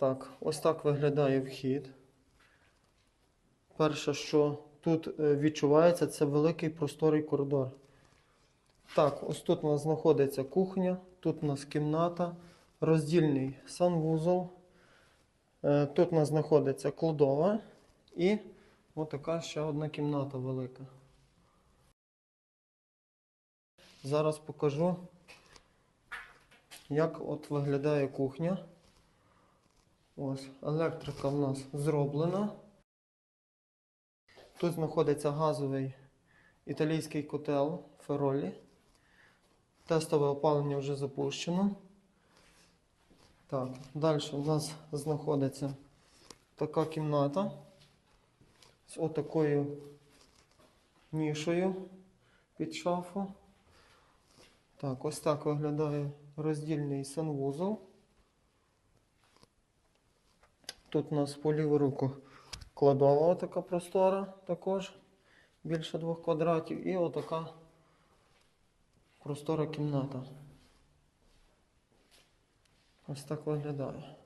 Так, ось так виглядає вхід. Перше, що тут е, відчувається, це великий просторий коридор. Так, ось тут у нас знаходиться кухня, тут у нас кімната, роздільний санвузол. Е, Тут у нас знаходиться кладова і отака ще одна кімната велика. Зараз покажу, як от виглядає кухня. Ось, електрика в нас зроблена. Тут знаходиться газовий італійський котел Феролі. Тестове опалення вже запущено. Так, далі у нас знаходиться така кімната з отакою нішою під шафу. Так, ось так виглядає роздільний санвузол. Тут у нас по ліву руку кладова така простора також, більше двох квадратів, і отака простора кімната. Ось так виглядає.